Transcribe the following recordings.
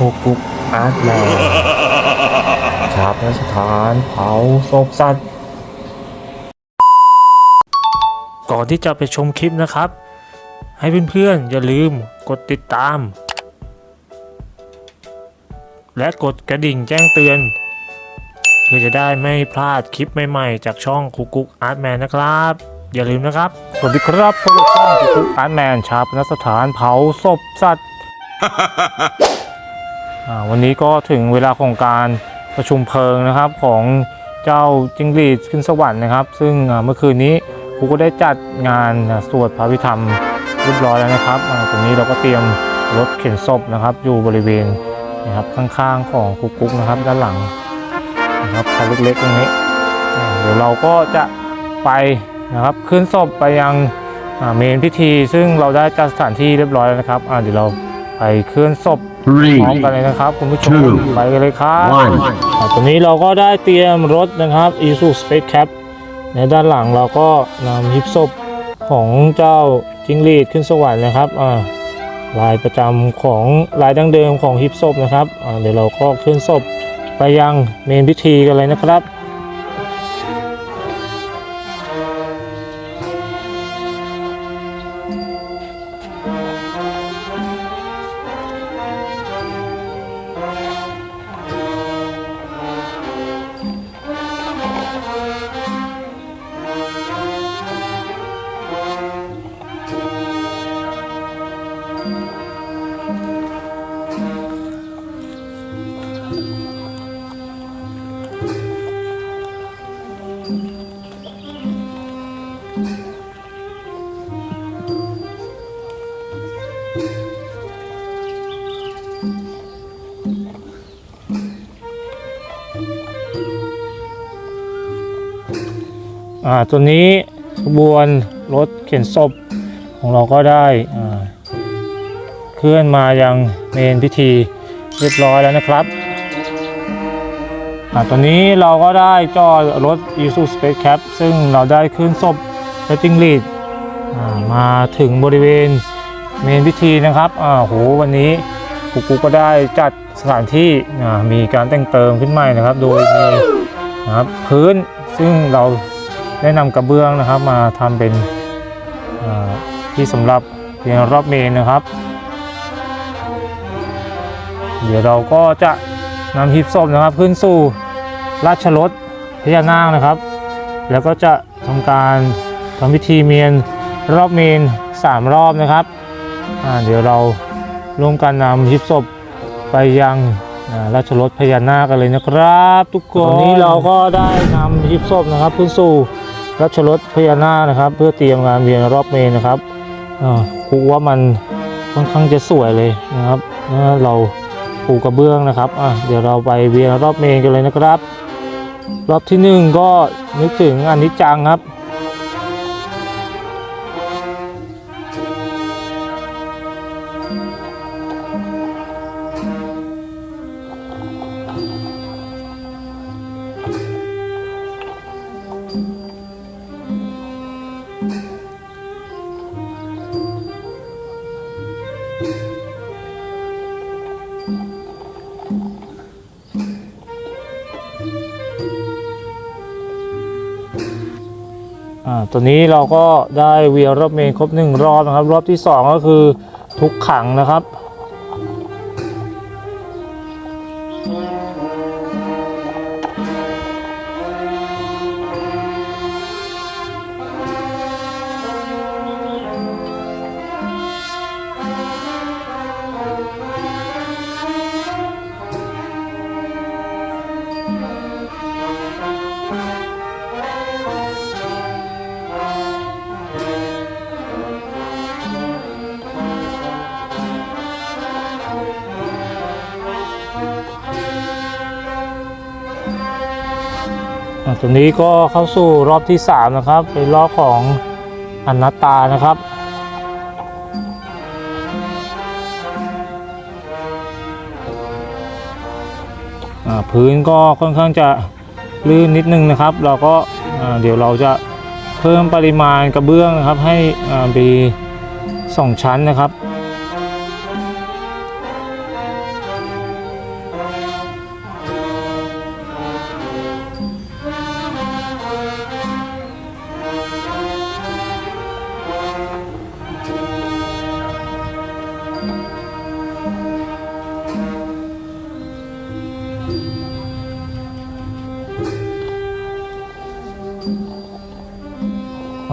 กุกอาร์ตแลนด์ชาปนสถานเผาศพสัตว์ ก่อนที่จะไปชมคลิปนะครับ ให้เพื่อนๆ อย่าลืมกดติดตาม และกดกระดิ่งแจ้งเตือน เพื่อจะได้ไม่พลาดคลิปใหม่ๆ จากช่องคุกกุกอาร์ตแมนนะครับ อย่าลืมนะครับ สวัสดีครับพวกเราช่องคุกกุกอาร์ตแมนชาปนสถานเผาศพสัตว์ วันนี้ก็ถึงเวลาของการประชุมเพลิงนะครับของเจ้าจิงหรีดขึ้นสวรรค์นะครับ ซึ่งเมื่อคืนนี้ครูก็ได้จัดงานสวดพระพิธรรมเรียบร้อยแล้วนะครับตรงนี้เราก็เตรียมรถเข็นศพนะครับ อยู่บริเวณนะครับข้างๆของกุ๊กกุ๊กนะครับด้านหลังนะครับคันเล็กๆตรงนี้ เดี๋ยวเราก็จะไปนะครับขึ้นศพไปยังเมนพิธี ซึ่งเราได้จัดสถานที่เรียบร้อยแล้วนะครับเดี๋ยวเราไปเคลื่อนศพ Three, พร้อมกันเลยนะครับคุณผู้ชม two, ไปกันเลยครับ one. อ่าตอนนี้เราก็ได้เตรียมรถนะครับ Isuzu Space Cap ในด้านหลังเราก็นำฮิปศพของเจ้าจิงรีดขึ้นสวรรค์นะครับอ่าลายประจำของลายดั้งเดิมของฮิปศพนะครับอ่าเดี๋ยวเราก็ขึ้นศพไปยังเมนพิธีกันเลยนะครับ อ่าตัวนี้ขบวนรถเข็นศพของเราก็ได้อ่าเคลื่อนมายังเมนพิธีเรียบร้อยแล้วนะครับอ่าตอนนี้เราก็ได้จอดรถ i s u Space Cap ซึ่งเราได้ขึ้นศพและจิงลีดอ่ามาถึงบริเวณเมนพิธีนะครับอ่าโหวันนี้กุ๊กกุ๊กก็ได้จัดสถานที่อ่ามีการแต่งเติมขึ้นใหม่นะครับ โดยมีนะครับพื้นซึ่งเรา ได้นำกระเบื้องนะครับมาทำเป็นที่สำหรับเรียงรอบเมนนะครับ เดี๋ยวเราก็จะนำหีบศพนะครับขึ้นสู่ราชรถพญานาคนะครับ แล้วก็จะทำการทำพิธีเมียนรอบเมนสามรอบนะครับ เดี๋ยวเราร่วมกันนำหีบศพไปยังราชรถพญานาคกันเลยนะครับ ทุกคนตอนนี้เราก็ได้นำหีบศพนะครับขึ้นสู่ รัชรถพญานาคนะครับ เพื่อเตรียมงานเวียนรอบเมนนะครับครูว่ามันค่อนข้างจะสวยเลยนะครับเราปูกระเบื้องนะครับเดี๋ยวเราไปเวียนรอบเมนกันเลยนะครับ รอบที่หนึ่งก็นึกถึงอันนิจังครับ ตอนนี้เราก็ได้เวียรอบเมนครบหนึ่งรอบนะครับ รอบที่สองก็คือทุกขังนะครับ ตัวนี้ก็เข้าสู่รอบที่ 3 นะครับ เป็นรอบของอนัตตานะครับอ่าพื้นก็ค่อนข้างจะลื่นนิดนึงนะครับ เราก็อ่าเดี๋ยวเราจะเพิ่มปริมาณกระเบื้องนะครับให้อ่ามีสองชั้นนะครับ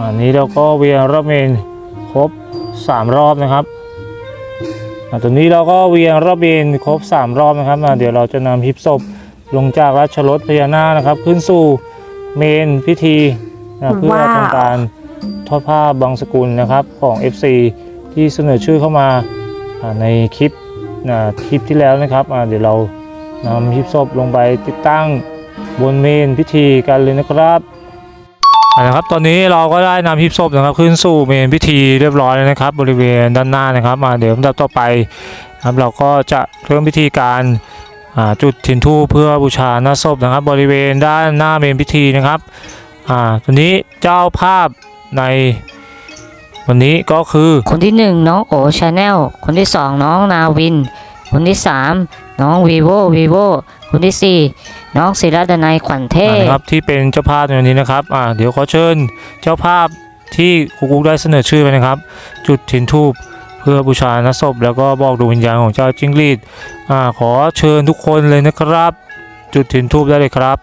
อันนี้เราก็เวียนรอบเมนครบ 3 รอบนะครับอะตอนนี้เราก็เวียนรอบเมนครบ 3 รอบนะครับเดี๋ยวเราจะนำฮิปศพลงจากราชรถพญานาคนะครับ ขึ้นสู่เมนพิธีนะเพื่อทำการทอดผ้าบางสกุลนะครับของ FC ที่เสนอชื่อเข้ามาในคลิปนะคลิปที่แล้วนะครับเดี๋ยวเรานำฮิปศพลงไปติดตั้งบนเมนพิธีกันเลยนะครับ นะครับตอนนี้เราก็ได้นำพิพศพนะครับขึ้นสู่เมนพิธีเรียบร้อยแล้วนะครับ บริเวณด้านหน้านะครับมาเดี๋ยวลำดับต่อไปนะครับเราก็จะเริ่มพิธีการจุดถิ่นทูเพื่อบูชาหน้าศพนะครับ บริเวณด้านหน้าเมนพิธีนะครับอ่าตอนนี้เจ้าภาพในวันนี้ก็คือคนที่หนึ่งน้องโอชาแนลคนที่สองน้องนาวิน คนที่สามน้องวีโววีโวคนที่สี่ น้องศิรดนัยขวัญเทพนะครับที่เป็นเจ้าภาพในวันนี้นะครับอ่าเดี๋ยวขอเชิญเจ้าภาพที่ครูกุ๊กได้เสนอชื่อไปนะครับ จุดถิ่นทูบเพื่อบูชาหน้าศพแล้วก็บอกดวงวิญญาณของเจ้าจิ้งหรีดอ่าขอเชิญทุกคนเลยนะครับ จุดถิ่นทูบได้เลยครับ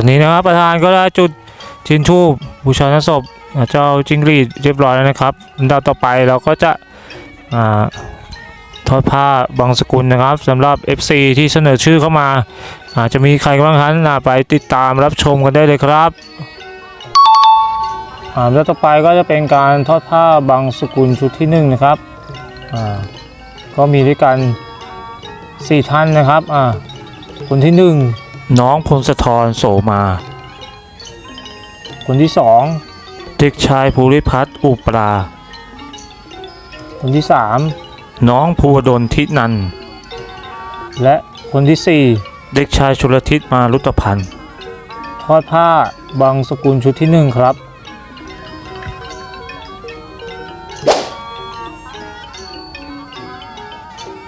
อนนี้นะครับประธานก็ได้จุดทิ้นทูปบูชาศพเจ้าจิ้งหรีดเรียบร้อยแล้วนะครับอันดับต่อไปเราก็จะอทอดผ้าบางสกุลนะครับสำหรับ FC ที่เสนอชื่อเข้ามาอาจจะมีใครบ้างครับอ่าไปติดตามรับชมกันได้เลยครับอ่าแล้วต่อไปก็จะเป็นการทอดผ้าบางสกุลชุดที่หนึ่งนะครับอ่าก็มีด้วยกันสี่ท่านนะครับอ่าคนที่ห นึ่งน้องพงศธรโสมา คนที่สองเด็กชายภูริพัฒน์อุปรา คนที่สามน้องภูวดลทินันท์และคนที่สี่เด็กชายชุลทิศมารุตพันธ์ทอดผ้าบางสกุลชุดที่หนึ่งครับ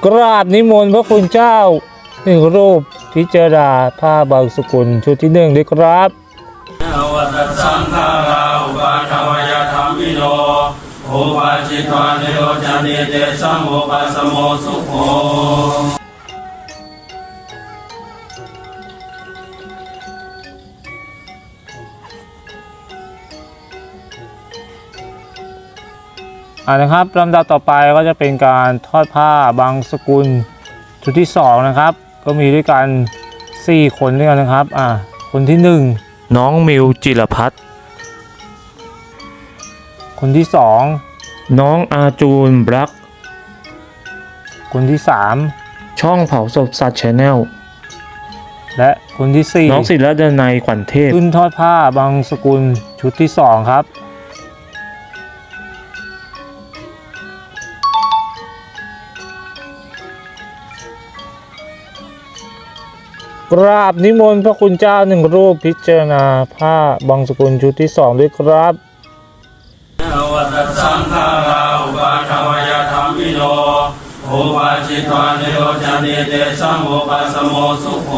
กราบนิมนต์พระคุณเจ้าหนึ่งรูป พิจารณาผ้าบางสกุลชุดที่หนึ่งด้วยครับวัตสังฆาราอุปาทวยธรรมิโนอุปาจิตวานิโรจานิเตสัมอุปัสสโมสุโขอ่านะครับลำดับต่อไปก็จะเป็นการทอดผ้าบางสกุลชุดที่สองนะครับ ก็มีด้วยกัน4คนด้วยกันนะครับ อ่า คนที่ 1 น้องมิวจิรพัฒน์คนที่ 2 น้องอาจูนบลัก คนที่ 3 ช่องเผาศพสัตว์ชแนลและคนที่ 4 น้องศิรดนัยขวัญเทพ ขึ้นทอดผ้าบางสกุลชุดที่ 2 ครับ กราบนิมนต์พระคุณเจ้าหนึ่งรูปพิจารณาผ้าบางสกุลชุดที่สองด้วยครับวัตสังฆาราอุปาทวยธรรมิโนอุปาจิตวานิโรจานิเตสัมอุปัสสโมสุโข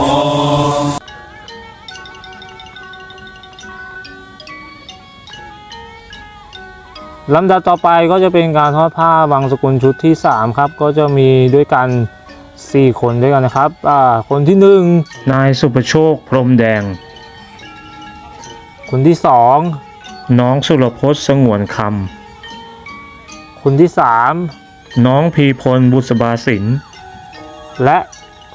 ลำดับต่อไปก็จะเป็นการทอดผ้าบางสกุลชุดที่ 3 ครับ ก็จะมีด้วยกัน 4คนด้วยกันนะครับ อ่า คนที่1นายสุประโชคพรหมแดง คนที่2น้องสุรพจน์สงวนคำคนที่3น้องพีพลบุษบาสิน และ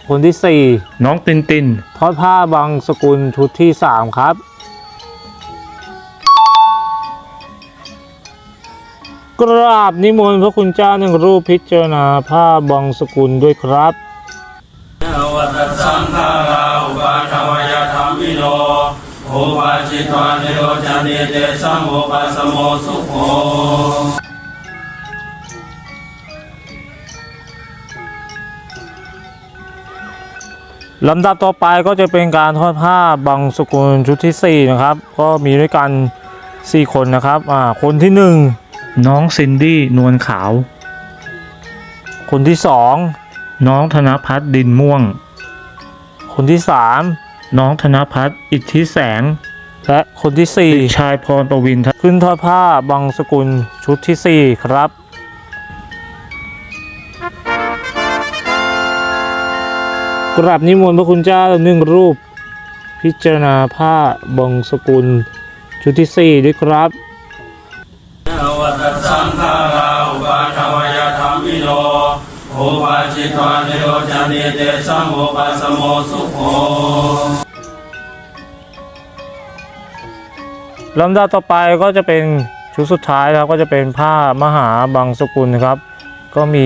คนที่4น้องตินติน ทอดผ้าบางสกุลชุดที่3ครับกราบนิมนต์พระคุณเจ้าหนึ่งรูปพิจารณาผ้าบางสกุลด้วยครับ วัตสังฆาราอุปาทวยธรรมิโนอุปาจิตวานิโรจานิเตสัมอุปัสสโมสุโขลลำดับต่อไปก็จะเป็นการทอดผ้าบางสกุลชุดที่ 4 นะครับ ก็มีด้วยกัน 4 คนนะครับอ่าคนที่ 1 น้องซินดี้นวลขาว คนที่ 2 น้องธนพัฒน์ดินม่วง คนที่3น้องธนพัฒน์อิทธิแสง และคนที่4ชายพรประวินขึ้นทอดผ้าบางสกุลชุดทีสี่4ครับ กราบนิมนต์พระคุณเจ้าหนึ่งรูป พิจารณาผ้าบางสกุลชุดที่4ด้วยครับ ปาจิตวานิโรจานิเตสัมโมปัสสโมสุโขลำดับต่อไปก็จะเป็นชุดสุดท้ายนะครับก็จะเป็นผ้ามหาบางสกุลนะครับ ก็มี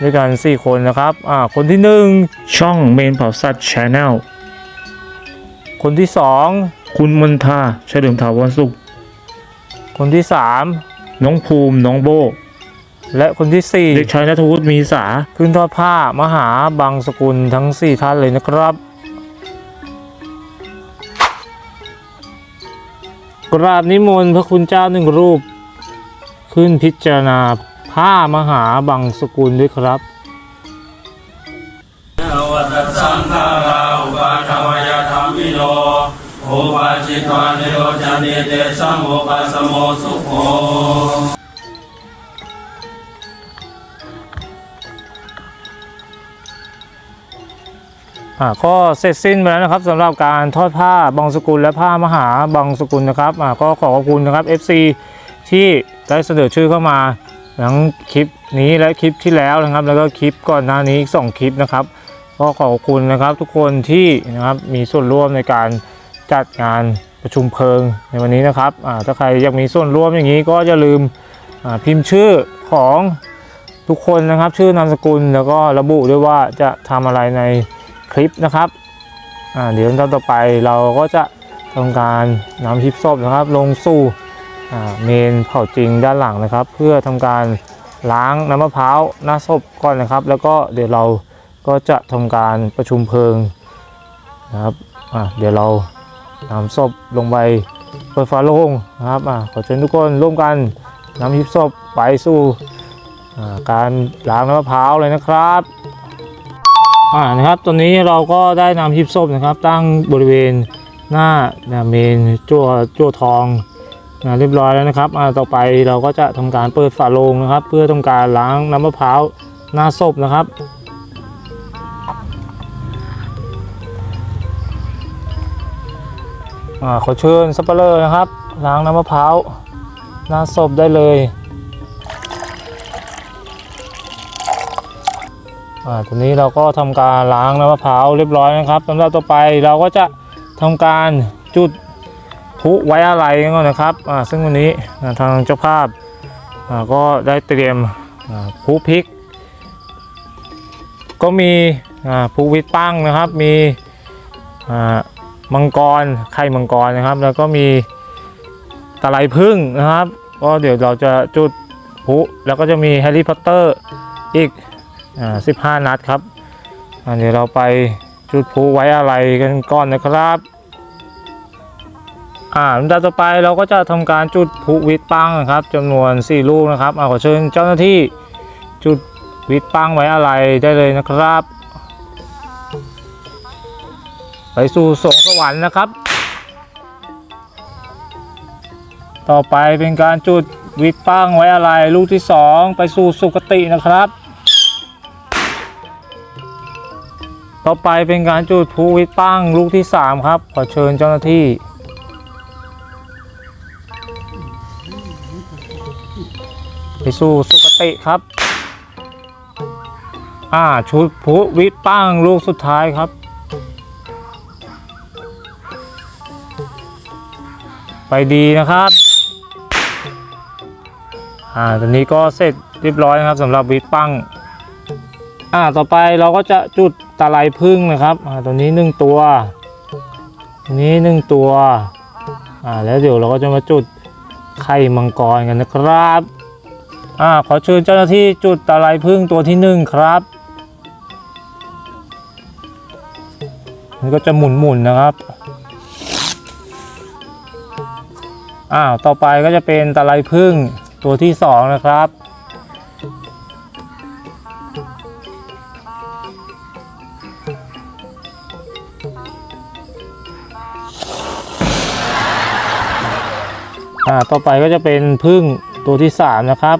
ด้วยกัน 4 คนนะครับอ่าคนที่ 1 ช่องเมนเผาสัตว์ชาแนลคนที่ 2 คุณมนทาเฉลิมถาวรสุข คนที่ 3 น้องภูมิน้องโบ และคนที่ 4 เด็กชายนัทวุฒิมีสาขึ้นทอดผ้ามหาบางสกุลทั้ง 4 ท่านเลยนะครับ กราบนิมนต์พระคุณเจ้าหนึ่งรูป ขึ้นพิจารณาผ้ามหาบางสกุลด้วยครับวัตสังฆาราอุปาทวยธรรมิโนโอปาจิตวานิโรจานิเตสัมโมปัสสโมสุโข ก็เสร็จสิ้นไปแล้วนะครับสำหรับการทอดผ้าบางสกุลและผ้ามหาบางสกุลนะครับอ่าก็ขอขอบคุณนะครับ FC ที่ได้เสนอชื่อเข้ามาทั้งคลิปนี้และคลิปที่แล้วนะครับ แล้วก็คลิปก่อนหน้านี้อีกสองคลิปนะครับ ก็ขอบคุณนะครับทุกคนที่นะครับมีส่วนร่วมในการจัดงานประชุมเพลิงในวันนี้นะครับอ่าถ้าใครอยากมีส่วนร่วมอย่างนี้ก็อย่าลืมอ่าพิมพ์ชื่อของทุกคนนะครับ ชื่อนามสกุลแล้วก็ระบุด้วยว่าจะทำอะไรใน คลิปนะครับอ่าเดี๋ยวตอนต่อไปเราก็จะทำการนำคลิปศพนะครับ ลงสู่อ่าเมนเผาจริงด้านหลังนะครับ เพื่อทำการล้างน้ำมะพร้าวหน้าศพก่อนนะครับ แล้วก็เดี๋ยวเราก็จะทำการประชุมเพลิงนะครับอ่าเดี๋ยวเรานำศพลงไปเปิดฝาโลงนะครับอ่าขอเชิญทุกคนร่วมกันนำคลิปศพไปสู่อ่าการล้างน้ำมะพร้าวเลยนะครับ อ่านะครับตอนนี้เราก็ได้นำฮิปโซบนะครับ ตั้งบริเวณหน้านะเมนจั่วจั่วทองนะเรียบร้อยแล้วนะครับอ่าต่อไปเราก็จะทำการเปิดฝาโลงนะครับ เพื่อทำการล้างน้ำมะพร้าวหน้าศพนะครับอ่าขอเชิญสปเปอร์นะครับล้างน้ำมะพร้าวหน้าศพได้เลย อ่าตอนนี้เราก็ทำการล้างน้ำมะพร้าวเรียบร้อยนะครับสำหรับต่อไปเราก็จะทำการจุดพุไว้อะไรกันก่อนนะครับอ่าซึ่งวันนี้ทางเจ้าภาพอ่าก็ได้เตรียมอ่าพุพริก ก็มีอ่าพุวิตปั้งนะครับ มีอ่ามังกรไข่มังกรนะครับ แล้วก็มีตะไลพึ่งนะครับ ก็เดี๋ยวเราจะจุดพุแล้วก็จะมีแฮร์รี่พอตเตอร์อีก อ่า15นัดครับอ่าเดี๋ยวเราไปจุดพลุไว้อะไรกันก่อนนะครับอ่าลำดับต่อไปเราก็จะทำการจุดพลุวิทปังนะครับจำนวน 4 ลูกนะครับอ่าขอเชิญเจ้าหน้าที่จุดวิทปังไว้อะไรได้เลยนะครับ ไปสู่สงสวรรค์นะครับ ต่อไปเป็นการจุดวิทปังไว้อะไรลูกที่ 2 ไปสู่สุคตินะครับ ต่อไปเป็นการจุดพลุวิทปั้งลูกที่ 3 ครับ ขอเชิญเจ้าหน้าที่ ไปสู่สุคติครับ อ่าชุดพลุวิทปั้งลูกสุดท้ายครับไปดีนะครับ อ่า ตอนนี้ก็เสร็จเรียบร้อยนะครับสำหรับวิทปั้ง อ่า ต่อไปเราก็จะจุด ตะไลพึ่งนะครับอ่าตัวนี้หนึ่งตัวตัวนี้หนึ่งตัวอ่าแล้วเดี๋ยวเราก็จะมาจุดไข่มังกรกันนะครับอ่าขอเชิญเจ้าหน้าที่จุดตะไลพึ่งตัวที่หนึ่งครับนี่ก็จะหมุนหมุนๆนะครับอ้าวต่อไปก็จะเป็นตะไลพึ่งตัวที่สองนะครับ อ่าต่อไปก็จะเป็นพึ่งตัวที่สามนะครับ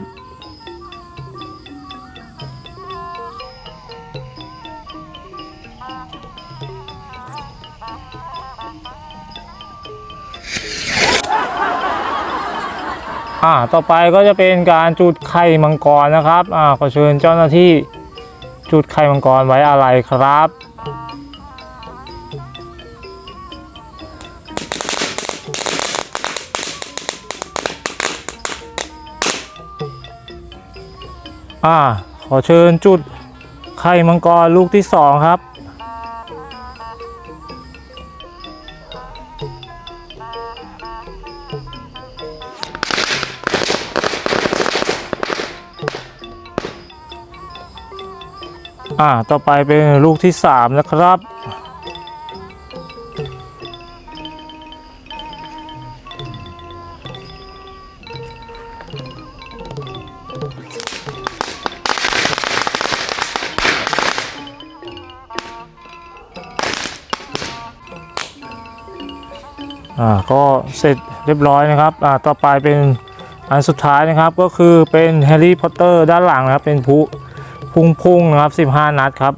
อ่าต่อไปก็จะเป็นการจุดไข่มังกรนะครับอ่าขอเชิญเจ้าหน้าที่จุดไข่มังกรไว้อะไรครับ อ่าขอเชิญจุดไข่มังกรลูกที่สองครับ อ่า ต่อไปเป็นลูกที่สามนะครับ เสร็จเรียบร้อยนะครับอ่าต่อไปเป็นอันสุดท้ายนะครับก็คือเป็นแฮร์รี่พอตเตอร์ด้านหลังนะครับ เป็นผู้พุ่งพุ่งๆนะครับ 15 นัดครับ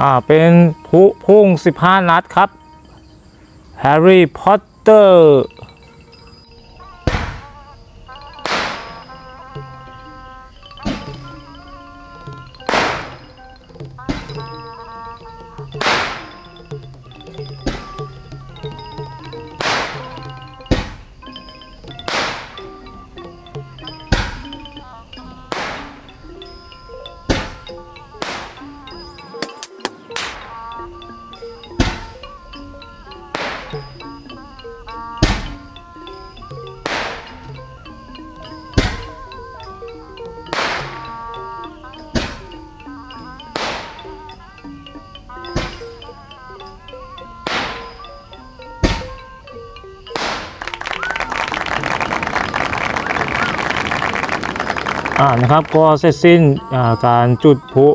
อ่าเป็นผู้พุ่ง 15 นัดครับแฮร์รี่พอตเตอร์ อ่านะครับก็เสร็จสิ้นการจุดพลุ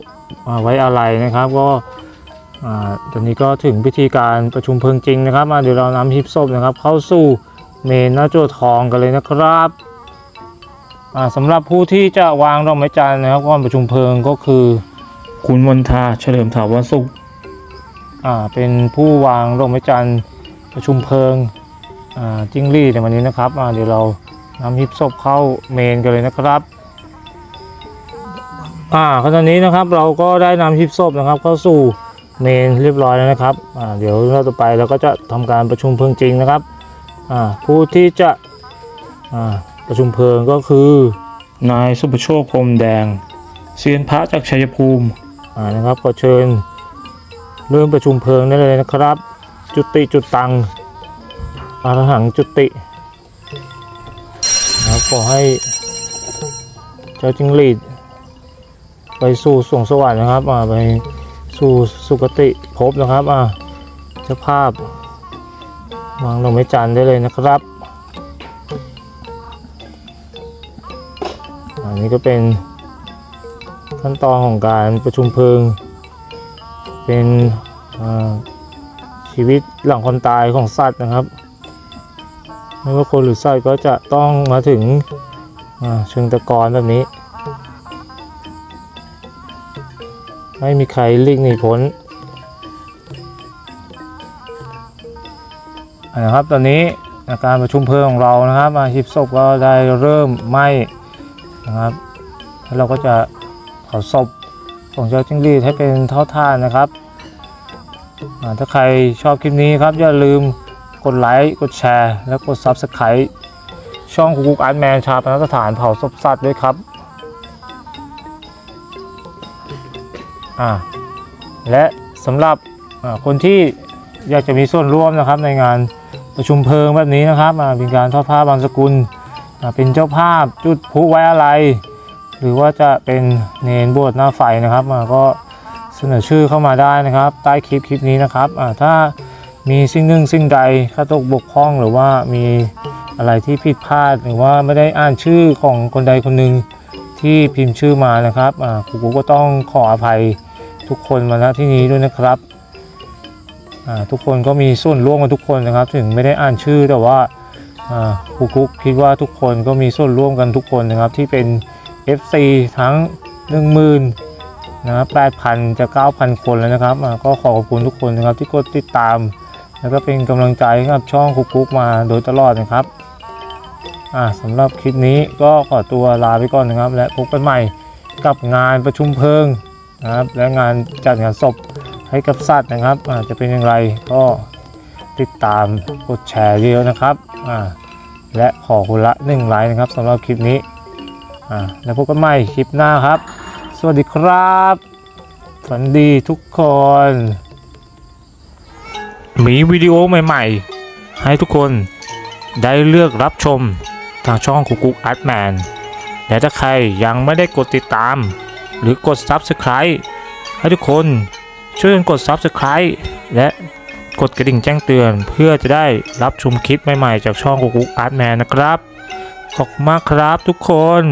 ไว้อะไรนะครับก็ตอนนี้ก็ถึงพิธีการประชุมเพลิงจริงนะครับมาเดี๋ยวเรานำฮิปศพนะครับ เข้าสู่เมนหน้าโจทองกันเลยนะครับสำหรับผู้ที่จะวางดอกไม้จันทร์นะครับก่อนประชุมเพลิงก็คือ คุณมนทาเฉลิมถาวรสุขเป็นผู้วางดอกไม้จันทร์ประชุมเพลิงจิ้งรีดในวันนี้นะครับเดี๋ยวเรานำฮิปศพเข้าเมนกันเลยนะครับ อ่าขณะนี้นะครับเราก็ได้นำฮิปศพนะครับเข้าสู่เมนเรียบร้อยแล้วนะครับอ่าเดี๋ยวเราต่อไปเราก็จะทำการประชุมเพลิงจริงนะครับอ่าผู้ที่จะอ่าประชุมเพลิงก็คือนายสุภโชคพรมแดงเซียนพระจากชัยภูมิอ่านะครับขอเชิญเริ่มประชุมเพลิงได้เลยนะครับ จุติจุดตังอารหังจุตินะครับขอให้เจ้าจิงหรีด ไปสู่สวงสวรรค์นะครับอ่าไปสู่สุคติภพนะครับอ่าเจ้าภาพวางดอกไม้จันได้เลยนะครับอันนี้ก็เป็นขั้นตอนของการประชุมเพลิง เป็นชีวิตหลังคนตายของสัตว์นะครับ ไม่ว่าคนหรือสัตว์ก็จะต้องมาถึงเชิงตะกอนแบบนี้ ไม่มีใครลีกหนีพ้นนะครับ ตอนนี้อาการประชุมเพลิงของเรานะครับอาชีพศพก็ได้เริ่มไหม้นะครับแล้วเราก็จะเผาศพของเจ้าจิ้งหรีดให้เป็นเท่าท่านนะครับถ้าใครชอบคลิปนี้ครับ อย่าลืมกดไลค์กดแชร์ และกด Subscribe ช่องคุกอาร์ตแมนชาปนสถานเผาศพสัตว์ด้วยครับ อ่าและสำหรับคนที่อยากจะมีส่วนร่วมนะครับในงานประชุมเพลิงแบบนี้นะครับเป็นการทอดผ้าบางสกุล เป็นเจ้าภาพจุดพลุไว้อะไร หรือว่าจะเป็นเนนบวชหน้าไฟนะครับก็เสนอชื่อเข้ามาได้นะครับ ใต้คลิปคลิปนี้นะครับถ้ามีสิ่งหนึ่งสิ่งใดข้าตกบกพร่องหรือว่ามีอะไรที่ผิดพลาดหรือว่าไม่ได้อ่านชื่อของคนใดคนหนึ่ง ที่พิมพ์ชื่อมานะครับครูกุ๊กก็ต้องขออภัยทุกคนมาณที่นี้ด้วยนะครับทุกคนก็มีส่วนร่วมกันทุกคนนะครับ ถึงไม่ได้อ่านชื่อแต่ว่าครูกุ๊กคิดว่าทุกคนก็มีส่วนร่วมกันทุกคนนะครับ ที่เป็น FC ทั้ง 10,000นะครับ8,000 จะ 9,000 คนแล้วนะครับก็ขอขอบคุณทุกคนนะครับที่กดติดตาม แล้วก็เป็นกำลังใจให้กับช่องคุกคุกมาโดยตลอดนะครับ สำหรับคลิปนี้ก็ขอตัวลาไปก่อนนะครับ และพบกันใหม่กับงานประชุมเพลิงนะครับ และงานจัดงานศพให้กับสัตว์นะครับจะเป็นอย่างไรก็ติดตามกดแชร์เยอะนะครับและขอคนละ1ไลค์นะครับสำหรับคลิปนี้แล้วพบกันใหม่คลิปหน้าครับ สวัสดีครับฝันดีทุกคน มีวิดีโอใหม่ ๆ ให้ทุกคนได้เลือกรับชม ทางช่องคุกกุกอาร์ตแมนและถ้าใครยังไม่ได้กดติดตาม หรือกด Subscribe ให้ทุกคนช่วยกันกด Subscribe และกดกระดิ่งแจ้งเตือน เพื่อจะได้รับชมคลิปใหม่ๆ จากช่องคุกกุกอาร์ตแมนนะครับ ขอบคุณมากครับทุกคน